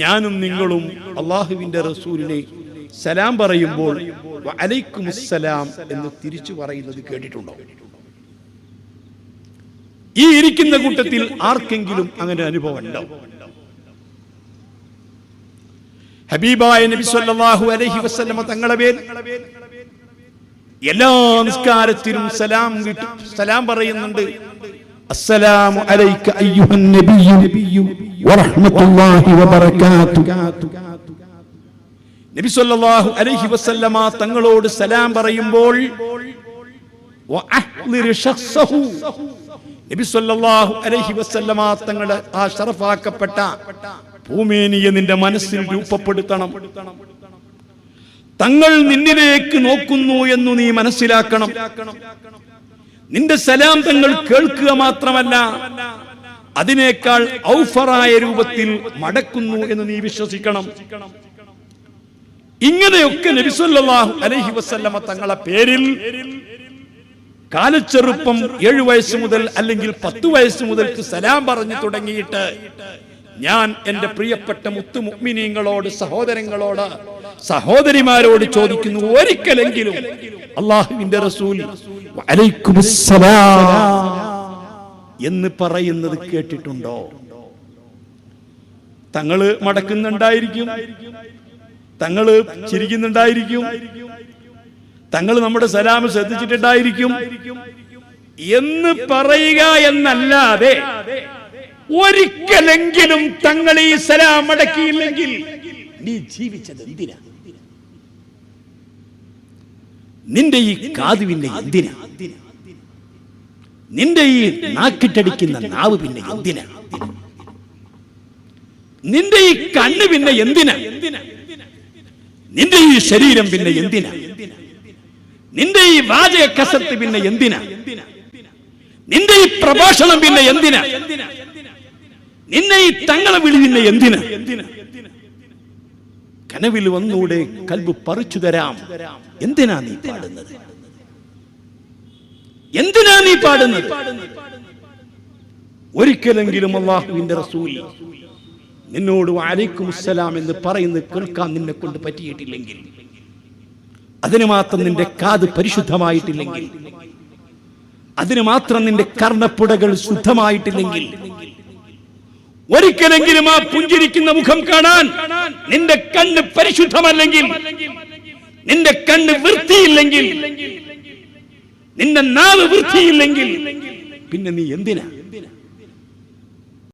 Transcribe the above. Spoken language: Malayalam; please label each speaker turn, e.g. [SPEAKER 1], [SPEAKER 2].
[SPEAKER 1] ഞാനും നിങ്ങളും അള്ളാഹുവിന്റെ റസൂലിനെ സലാം പറയുമ്പോൾ അലൈക്കും സലാം എന്ന് തിരിച്ചു പറയുന്നത് കേട്ടിട്ടുണ്ടോ? ഈ ഇരിക്കുന്ന കൂട്ടത്തിൽ ആർക്കെങ്കിലും അങ്ങനെ അനുഭവം ഉണ്ടോ ഹബീബായ നബി സല്ലല്ലാഹു അലൈഹി വസല്ലമ തങ്ങളെ പേര് എല്ലാ നിസ്കാരത്തിലും സലാം സലാം പറയുന്നുണ്ട്. അസ്സലാമു അലൈക അയ്യുഹൻ നബിയ്യ വറഹ്മത്തുള്ളാഹി വബറകാതുഹു നബി സല്ലല്ലാഹു അലൈഹി വസല്ലമ തങ്ങളോട് സലാം പറയുമ്പോൾ നബി സല്ലല്ലാഹു അലൈഹി വസല്ലമ തങ്ങളെ ആ ഷറഫാക്കപ്പെട്ട ഭൂമേനിയെ നിന്റെ മനസ്സിൽ രൂപപ്പെടുത്തണം. തങ്ങൾ നിന്നിലേക്ക് നോക്കുന്നു എന്ന് നീ മനസ്സിലാക്കണം. നിന്റെ സലാം തങ്ങൾ കേൾക്കുക മാത്രമല്ല അതിനേക്കാൾ ഔഫറായ രൂപത്തിൽ മടക്കുന്നു എന്ന് നീ വിശ്വസിക്കണം. ഇങ്ങനെയൊക്കെ നബിസ്വല്ലാഹു അലഹി വസല്ലമ തങ്ങളെ പേരിൽ കാലച്ചെറുപ്പം ഏഴു വയസ്സ് മുതൽ അല്ലെങ്കിൽ പത്തു വയസ്സ് മുതൽക്ക് സലാം പറഞ്ഞു തുടങ്ങിയിട്ട് ഞാൻ എന്റെ പ്രിയപ്പെട്ട മുത്തു മുഗ്മിനീങ്ങളോട് സഹോദരങ്ങളോട് സഹോദരിമാരോട് ചോദിക്കുന്നു ഒരിക്കലെങ്കിലും അള്ളാഹുവിന്റെ റസൂൽ എന്ന് പറയുന്നത് കേട്ടിട്ടുണ്ടോ? തങ്ങൾ മടക്കുന്നുണ്ടായിരിക്കും. തങ്ങൾ ചിരിക്കുന്നുണ്ടായിരിക്കും. തങ്ങൾ നമ്മുടെ സലാമ് ശ്രദ്ധിച്ചിട്ടുണ്ടായിരിക്കും. എന്ന് പറയുക എന്നല്ലാതെ ഒരിക്കലെങ്കിലും തങ്ങൾ ഈ സലാം അടക്കിയില്ലെങ്കിൽ നീ ജീവിച്ചത് എന്തിനാ നിന്റെ ഈ കാത് പിന്നെ എന്തിനാ? നിന്റെ ഈ നാക്കിട്ടടിക്കുന്ന നാവ് പിന്നെ എന്തിനാ? നിന്റെ ഈ കണ്ണ് പിന്നെ എന്തിനാ? നിന്റെ ഈ ശരീരം പിന്നെ എന്തിനാ? നിന്റെ ഈ വാചക കസത്ത് പിന്നെ എന്തിനാ? നിന്റെ ഈ പ്രഭാഷണം പിന്നെ എന്തിനാ? നിന്നെ ഈ തങ്ങളെ വിളി പിന്നെ എന്തിനാ? കനവിൽ വന്നൂടെ കൽബ് പറിച്ചു തരാം. എന്തിനാ നീ പാടുന്നത്? എന്തിനാ നീ പാടുന്നത്? ഒരിക്കലെങ്കിലും അള്ളാഹുവിന്റെ റസൂൽ നിന്നോട് അലൈക്കും അസ്സലാം എന്ന് പറയുന്നത് കേൾക്കാൻ നിന്നെ കൊണ്ട് പറ്റിയിട്ടില്ലെങ്കിൽ അതിന് മാത്രം നിന്റെ കാത് പരിശുദ്ധമായിട്ടില്ലെങ്കിൽ അതിന് മാത്രം നിന്റെ കർണപ്പുടകൾ ശുദ്ധമായിട്ടില്ലെങ്കിൽ ഒരിക്കലെങ്കിലും ആ പുഞ്ചിരിക്കുന്ന മുഖം കാണാൻ നിന്റെ കണ്ണ് പരിശുദ്ധമല്ലെങ്കിൽ നിന്റെ കണ്ണ് വൃത്തിയില്ലെങ്കിൽ നിന്റെ നാവ് വൃത്തിയില്ലെങ്കിൽ പിന്നെ നീ എന്തിനാ?